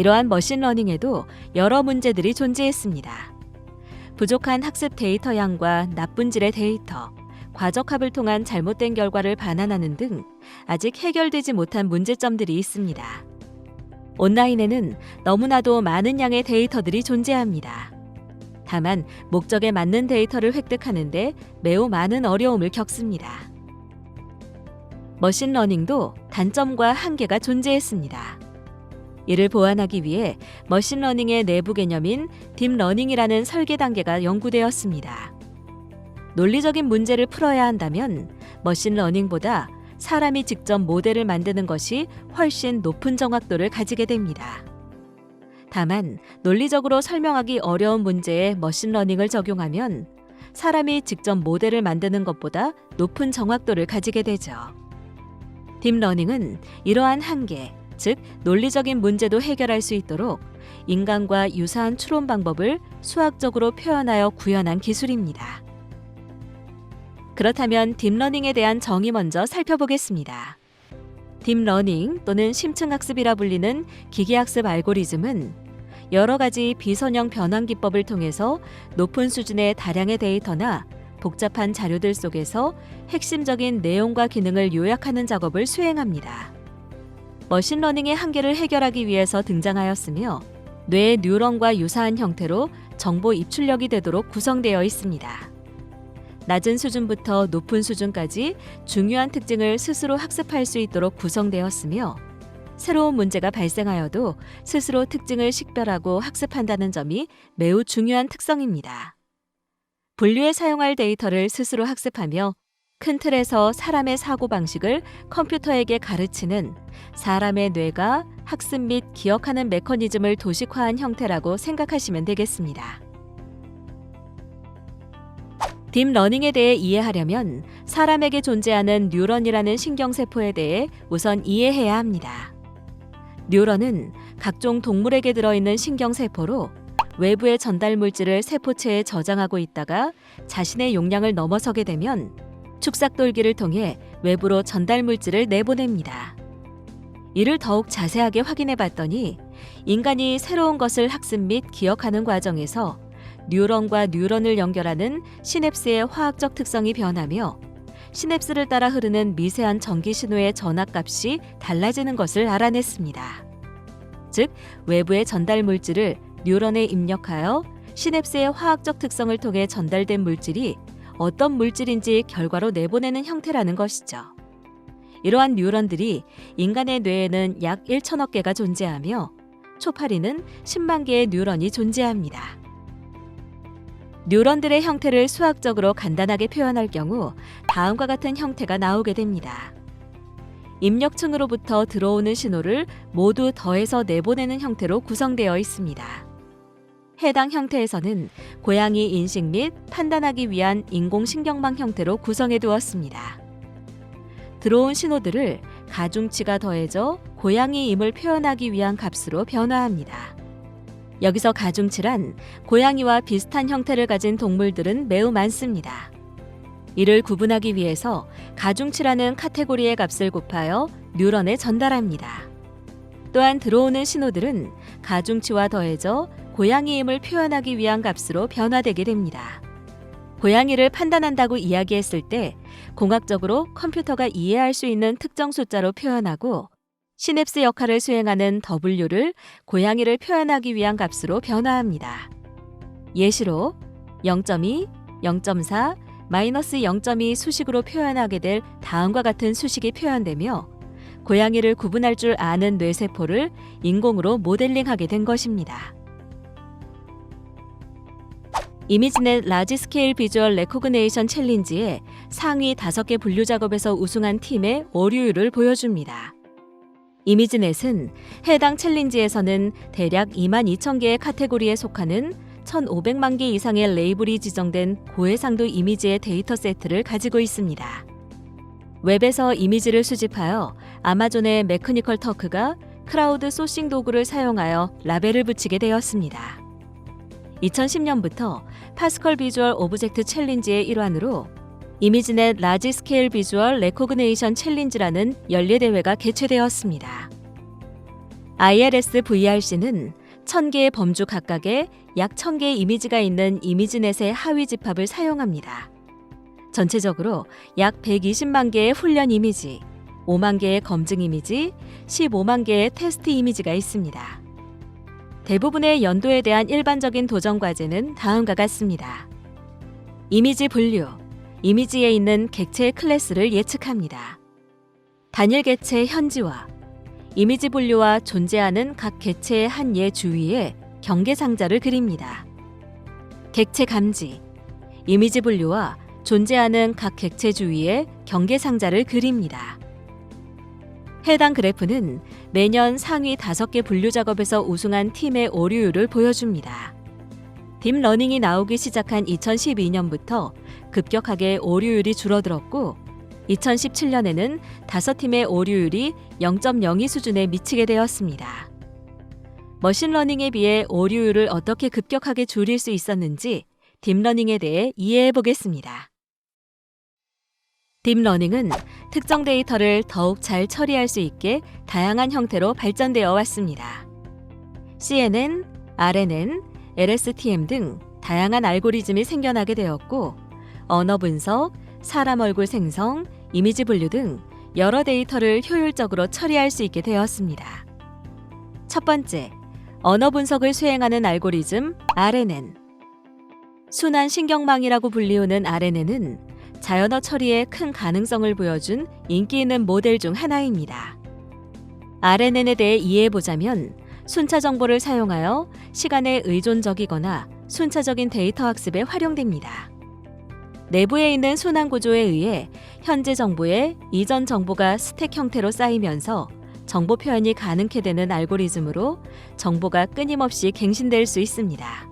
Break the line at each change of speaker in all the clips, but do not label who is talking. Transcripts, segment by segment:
이러한 머신러닝에도 여러 문제들이 존재했습니다. 부족한 학습 데이터 양과 나쁜 질의 데이터, 과적합을 통한 잘못된 결과를 반환하는 등 아직 해결되지 못한 문제점들이 있습니다. 온라인에는 너무나도 많은 양의 데이터들이 존재합니다. 다만 목적에 맞는 데이터를 획득하는데 매우 많은 어려움을 겪습니다. 머신러닝도 단점과 한계가 존재했습니다. 이를 보완하기 위해 머신러닝의 내부 개념인 딥러닝이라는 설계 단계가 연구되었습니다. 논리적인 문제를 풀어야 한다면 머신러닝보다 사람이 직접 모델을 만드는 것이 훨씬 높은 정확도를 가지게 됩니다. 다만 논리적으로 설명하기 어려운 문제에 머신러닝을 적용하면 사람이 직접 모델을 만드는 것보다 높은 정확도를 가지게 되죠. 딥러닝은 이러한 한계, 즉 논리적인 문제도 해결할 수 있도록 인간과 유사한 추론 방법을 수학적으로 표현하여 구현한 기술입니다. 그렇다면 딥러닝에 대한 정의 먼저 살펴보겠습니다. 딥러닝 또는 심층학습이라 불리는 기계학습 알고리즘은 여러 가지 비선형 변환 기법을 통해서 높은 수준의 다량의 데이터나 복잡한 자료들 속에서 핵심적인 내용과 기능을 요약하는 작업을 수행합니다. 머신러닝의 한계를 해결하기 위해서 등장하였으며 뇌의 뉴런과 유사한 형태로 정보 입출력이 되도록 구성되어 있습니다. 낮은 수준부터 높은 수준까지 중요한 특징을 스스로 학습할 수 있도록 구성되었으며 새로운 문제가 발생하여도 스스로 특징을 식별하고 학습한다는 점이 매우 중요한 특성입니다. 분류에 사용할 데이터를 스스로 학습하며 큰 틀에서 사람의 사고방식을 컴퓨터에게 가르치는 사람의 뇌가 학습 및 기억하는 메커니즘을 도식화한 형태라고 생각하시면 되겠습니다. 딥러닝에 대해 이해하려면 사람에게 존재하는 뉴런이라는 신경세포에 대해 우선 이해해야 합니다. 뉴런은 각종 동물에게 들어있는 신경세포로 외부의 전달 물질을 세포체에 저장하고 있다가 자신의 용량을 넘어서게 되면 축삭돌기를 통해 외부로 전달 물질을 내보냅니다. 이를 더욱 자세하게 확인해 봤더니 인간이 새로운 것을 학습 및 기억하는 과정에서 뉴런과 뉴런을 연결하는 시냅스의 화학적 특성이 변하며 시냅스를 따라 흐르는 미세한 전기 신호의 전압값이 달라지는 것을 알아냈습니다. 즉, 외부의 전달 물질을 뉴런에 입력하여 시냅스의 화학적 특성을 통해 전달된 물질이 어떤 물질인지 결과로 내보내는 형태라는 것이죠. 이러한 뉴런들이 인간의 뇌에는 약 1천억 개가 존재하며 초파리는 10만 개의 뉴런이 존재합니다. 뉴런들의 형태를 수학적으로 간단하게 표현할 경우 다음과 같은 형태가 나오게 됩니다. 입력층으로부터 들어오는 신호를 모두 더해서 내보내는 형태로 구성되어 있습니다. 해당 형태에서는 고양이 인식 및 판단하기 위한 인공신경망 형태로 구성해 두었습니다. 들어온 신호들을 가중치가 더해져 고양이임을 표현하기 위한 값으로 변화합니다. 여기서 가중치란 고양이와 비슷한 형태를 가진 동물들은 매우 많습니다. 이를 구분하기 위해서 가중치라는 카테고리의 값을 곱하여 뉴런에 전달합니다. 또한 들어오는 신호들은 가중치와 더해져 고양이임을 표현하기 위한 값으로 변화되게 됩니다. 고양이를 판단한다고 이야기했을 때 공학적으로 컴퓨터가 이해할 수 있는 특정 숫자로 표현하고 시냅스 역할을 수행하는 W를 고양이를 표현하기 위한 값으로 변화합니다. 예시로 0.2, 0.4, 마이너스 0.2 수식으로 표현하게 될 다음과 같은 수식이 표현되며 고양이를 구분할 줄 아는 뇌세포를 인공으로 모델링하게 된 것입니다. 이미지넷 라지 스케일 비주얼 레코그네이션 챌린지의 상위 5개 분류 작업에서 우승한 팀의 오류율을 보여줍니다. 이미지넷은 해당 챌린지에서는 대략 2만 2천 개의 카테고리에 속하는 1,500만 개 이상의 레이블이 지정된 고해상도 이미지의 데이터 세트를 가지고 있습니다. 웹에서 이미지를 수집하여 아마존의 매크니컬 터크가 크라우드 소싱 도구를 사용하여 라벨을 붙이게 되었습니다. 2010년부터 파스컬 비주얼 오브젝트 챌린지의 일환으로 이미지넷 라지 스케일 비주얼 레코그네이션 챌린지라는 연례 대회가 개최되었습니다. ILS VRC는 1000개의 범주 각각에 약 1000개의 이미지가 있는 이미지넷의 하위 집합을 사용합니다. 전체적으로 약 120만 개의 훈련 이미지, 5만 개의 검증 이미지, 15만 개의 테스트 이미지가 있습니다. 대부분의 연도에 대한 일반적인 도전 과제는 다음과 같습니다. 이미지 분류, 이미지에 있는 객체의 클래스를 예측합니다. 단일 객체 현지화, 이미지 분류와 존재하는 각 객체의 한 예 주위에 경계 상자를 그립니다. 객체 감지, 이미지 분류와 존재하는 각 객체 주위에 경계 상자를 그립니다. 해당 그래프는 매년 상위 5개 분류 작업에서 우승한 팀의 오류율을 보여줍니다. 딥러닝이 나오기 시작한 2012년부터 급격하게 오류율이 줄어들었고 2017년에는 5팀의 오류율이 0.02 수준에 미치게 되었습니다. 머신러닝에 비해 오류율을 어떻게 급격하게 줄일 수 있었는지 딥러닝에 대해 이해해 보겠습니다. 딥러닝은 특정 데이터를 더욱 잘 처리할 수 있게 다양한 형태로 발전되어 왔습니다. CNN, RNN, LSTM 등 다양한 알고리즘이 생겨나게 되었고, 언어 분석, 사람 얼굴 생성, 이미지 분류 등 여러 데이터를 효율적으로 처리할 수 있게 되었습니다. 첫 번째, 언어 분석을 수행하는 알고리즘 RNN. 순환 신경망이라고 불리우는 RNN은 자연어 처리에 큰 가능성을 보여준 인기 있는 모델 중 하나입니다. RNN에 대해 이해해 보자면 순차 정보를 사용하여 시간에 의존적이거나 순차적인 데이터 학습에 활용됩니다. 내부에 있는 순환 구조에 의해 현재 정보에 이전 정보가 스택 형태로 쌓이면서 정보 표현이 가능케 되는 알고리즘으로 정보가 끊임없이 갱신될 수 있습니다.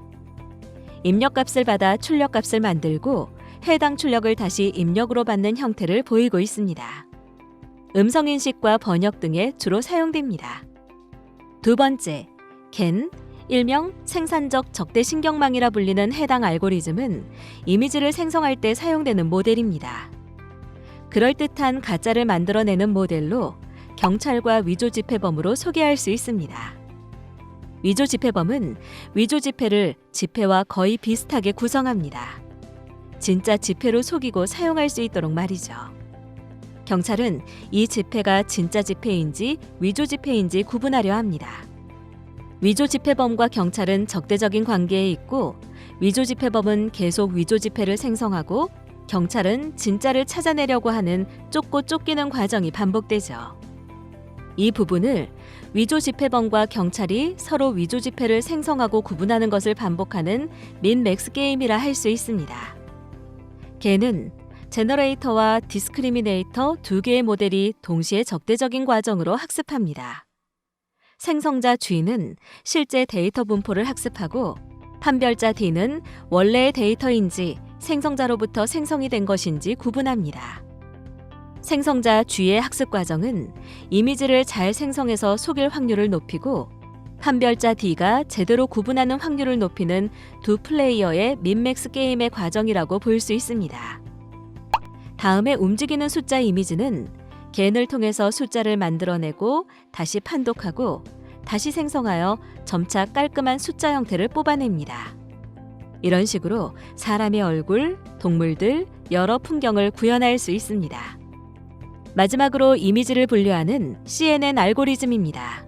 입력 값을 받아 출력 값을 만들고 해당 출력을 다시 입력으로 받는 형태를 보이고 있습니다. 음성 인식과 번역 등에 주로 사용됩니다. 두 번째, 겐, 일명 생산적 적대 신경망이라 불리는 해당 알고리즘은 이미지를 생성할 때 사용되는 모델입니다. 그럴듯한 가짜를 만들어내는 모델로 경찰과 위조 지폐범으로 소개할 수 있습니다. 위조 지폐범은 위조 지폐를 지폐와 거의 비슷하게 구성합니다. 진짜 지폐로 속이고 사용할 수 있도록 말이죠. 경찰은 이 지폐가 진짜 지폐인지 위조 지폐인지 구분하려 합니다. 위조 지폐범과 경찰은 적대적인 관계에 있고 위조 지폐범은 계속 위조 지폐를 생성하고 경찰은 진짜를 찾아내려고 하는 쫓고 쫓기는 과정이 반복되죠. 이 부분을 위조 지폐범과 경찰이 서로 위조 지폐를 생성하고 구분하는 것을 반복하는 민 맥스 게임이라 할 수 있습니다. 개는 제너레이터와 디스크리미네이터 두 개의 모델이 동시에 적대적인 과정으로 학습합니다. 생성자 G는 실제 데이터 분포를 학습하고 판별자 D는 원래의 데이터인지 생성자로부터 생성이 된 것인지 구분합니다. 생성자 G의 학습 과정은 이미지를 잘 생성해서 속일 확률을 높이고 판별자 D가 제대로 구분하는 확률을 높이는 두 플레이어의 민맥스 게임의 과정이라고 볼 수 있습니다. 다음에 움직이는 숫자 이미지는 겐을 통해서 숫자를 만들어내고 다시 판독하고 다시 생성하여 점차 깔끔한 숫자 형태를 뽑아냅니다. 이런 식으로 사람의 얼굴, 동물들, 여러 풍경을 구현할 수 있습니다. 마지막으로 이미지를 분류하는 CNN 알고리즘입니다.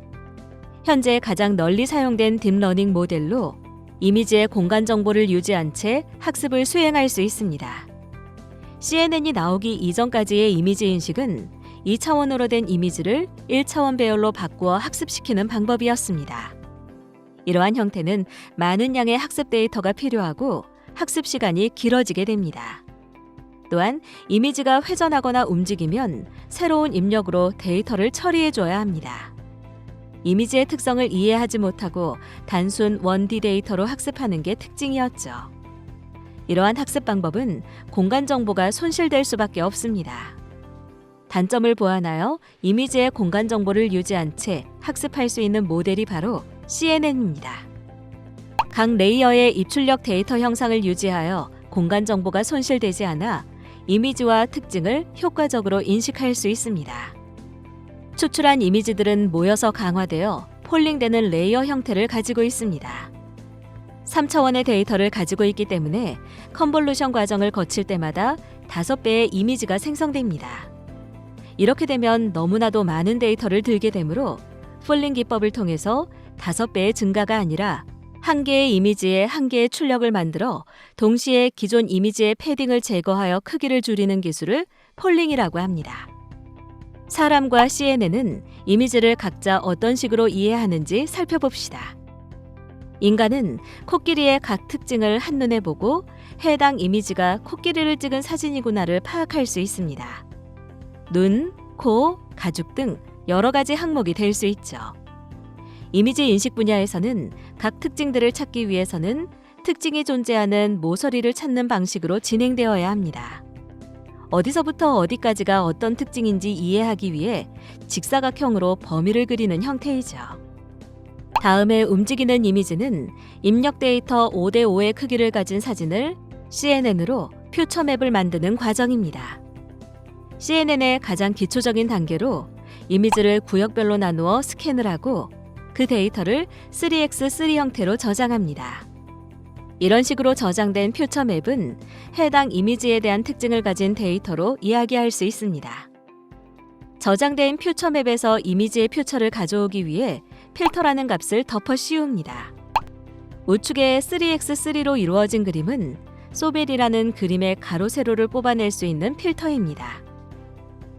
현재 가장 널리 사용된 딥러닝 모델로 이미지의 공간 정보를 유지한 채 학습을 수행할 수 있습니다. CNN이 나오기 이전까지의 이미지 인식은 2차원으로 된 이미지를 1차원 배열로 바꾸어 학습시키는 방법이었습니다. 이러한 형태는 많은 양의 학습 데이터가 필요하고 학습 시간이 길어지게 됩니다. 또한 이미지가 회전하거나 움직이면 새로운 입력으로 데이터를 처리해 줘야 합니다. 이미지의 특성을 이해하지 못하고 단순 1D 데이터로 학습하는 게 특징이었죠. 이러한 학습 방법은 공간 정보가 손실될 수밖에 없습니다. 단점을 보완하여 이미지의 공간 정보를 유지한 채 학습할 수 있는 모델이 바로 CNN입니다. 각 레이어의 입출력 데이터 형상을 유지하여 공간 정보가 손실되지 않아 이미지와 특징을 효과적으로 인식할 수 있습니다. 추출한 이미지들은 모여서 강화되어 폴링되는 레이어 형태를 가지고 있습니다. 3차원의 데이터를 가지고 있기 때문에 컨볼루션 과정을 거칠 때마다 5배의 이미지가 생성됩니다. 이렇게 되면 너무나도 많은 데이터를 들게 되므로 폴링 기법을 통해서 5배의 증가가 아니라 한 개의 이미지에 한 개의 출력을 만들어 동시에 기존 이미지의 패딩을 제거하여 크기를 줄이는 기술을 폴링이라고 합니다. 사람과 CNN은 이미지를 각자 어떤 식으로 이해하는지 살펴봅시다. 인간은 코끼리의 각 특징을 한눈에 보고 해당 이미지가 코끼리를 찍은 사진이구나를 파악할 수 있습니다. 눈, 코, 가죽 등 여러 가지 항목이 될 수 있죠. 이미지 인식 분야에서는 각 특징들을 찾기 위해서는 특징이 존재하는 모서리를 찾는 방식으로 진행되어야 합니다. 어디서부터 어디까지가 어떤 특징인지 이해하기 위해 직사각형으로 범위를 그리는 형태이죠. 다음에 움직이는 이미지는 입력 데이터 5대5의 크기를 가진 사진을 CNN으로 퓨처맵을 만드는 과정입니다. CNN의 가장 기초적인 단계로 이미지를 구역별로 나누어 스캔을 하고 그 데이터를 3x3 형태로 저장합니다. 이런 식으로 저장된 퓨처 맵은 해당 이미지에 대한 특징을 가진 데이터로 이야기할 수 있습니다. 저장된 퓨처 맵에서 이미지의 퓨처를 가져오기 위해 필터라는 값을 덮어 씌웁니다. 우측의 3x3로 이루어진 그림은 소벨이라는 그림의 가로 세로를 뽑아낼 수 있는 필터입니다.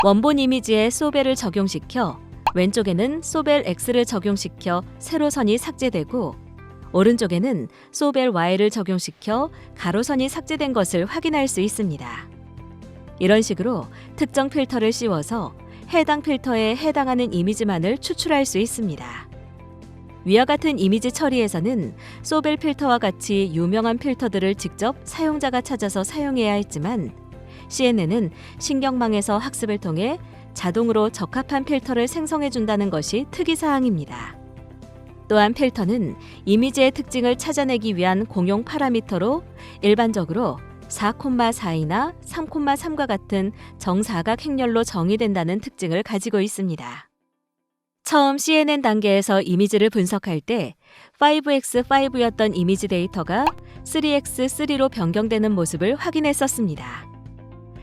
원본 이미지에 소벨을 적용시켜 왼쪽에는 소벨 X를 적용시켜 세로선이 삭제되고 오른쪽에는 소벨 Y를 적용시켜 가로선이 삭제된 것을 확인할 수 있습니다. 이런 식으로 특정 필터를 씌워서 해당 필터에 해당하는 이미지만을 추출할 수 있습니다. 위와 같은 이미지 처리에서는 소벨 필터와 같이 유명한 필터들을 직접 사용자가 찾아서 사용해야 했지만 CNN은 신경망에서 학습을 통해 자동으로 적합한 필터를 생성해 준다는 것이 특이사항입니다. 또한 필터는 이미지의 특징을 찾아내기 위한 공용 파라미터로 일반적으로 4,4이나 3,3과 같은 정사각 행렬로 정의된다는 특징을 가지고 있습니다. 처음 CNN 단계에서 이미지를 분석할 때 5x5였던 이미지 데이터가 3x3로 변경되는 모습을 확인했었습니다.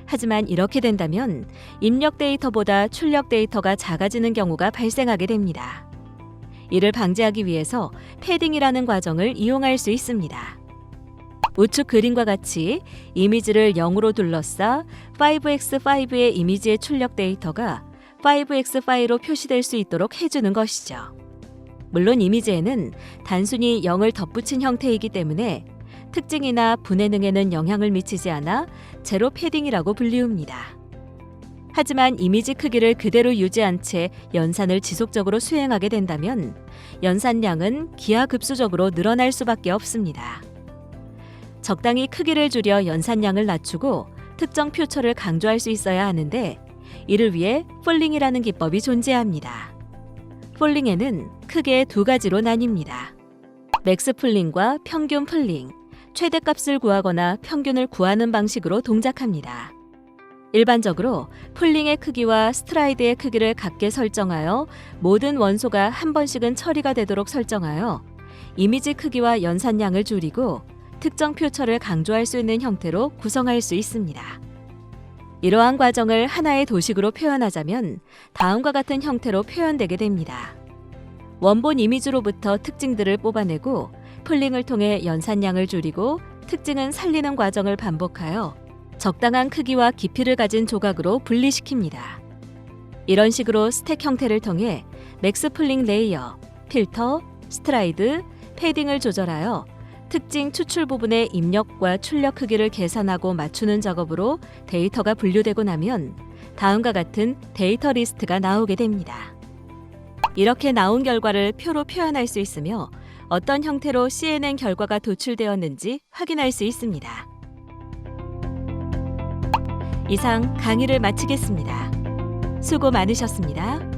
하지만 이렇게 된다면 입력 데이터보다 출력 데이터가 작아지는 경우가 발생하게 됩니다. 이를 방지하기 위해서 패딩이라는 과정을 이용할 수 있습니다. 우측 그림과 같이 이미지를 0으로 둘러싸 5x5의 이미지의 출력 데이터가 5x5로 표시될 수 있도록 해주는 것이죠. 물론 이미지에는 단순히 0을 덧붙인 형태이기 때문에 특징이나 분해 능에는 영향을 미치지 않아 제로 패딩이라고 불리웁니다. 하지만 이미지 크기를 그대로 유지한 채 연산을 지속적으로 수행하게 된다면 연산량은 기하급수적으로 늘어날 수밖에 없습니다. 적당히 크기를 줄여 연산량을 낮추고 특정 퓨처를 강조할 수 있어야 하는데 이를 위해 폴링이라는 기법이 존재합니다. 폴링에는 크게 두 가지로 나뉩니다. 맥스 폴링과 평균 폴링, 최대값을 구하거나 평균을 구하는 방식으로 동작합니다. 일반적으로 폴링의 크기와 스트라이드의 크기를 같게 설정하여 모든 원소가 한 번씩은 처리가 되도록 설정하여 이미지 크기와 연산량을 줄이고 특정 퓨처를 강조할 수 있는 형태로 구성할 수 있습니다. 이러한 과정을 하나의 도식으로 표현하자면 다음과 같은 형태로 표현되게 됩니다. 원본 이미지로부터 특징들을 뽑아내고 폴링을 통해 연산량을 줄이고 특징은 살리는 과정을 반복하여 적당한 크기와 깊이를 가진 조각으로 분리시킵니다. 이런 식으로 스택 형태를 통해 맥스 폴링 레이어, 필터, 스트라이드, 패딩을 조절하여 특징 추출 부분의 입력과 출력 크기를 계산하고 맞추는 작업으로 데이터가 분류되고 나면 다음과 같은 데이터 리스트가 나오게 됩니다. 이렇게 나온 결과를 표로 표현할 수 있으며 어떤 형태로 CNN 결과가 도출되었는지 확인할 수 있습니다. 이상 강의를 마치겠습니다. 수고 많으셨습니다.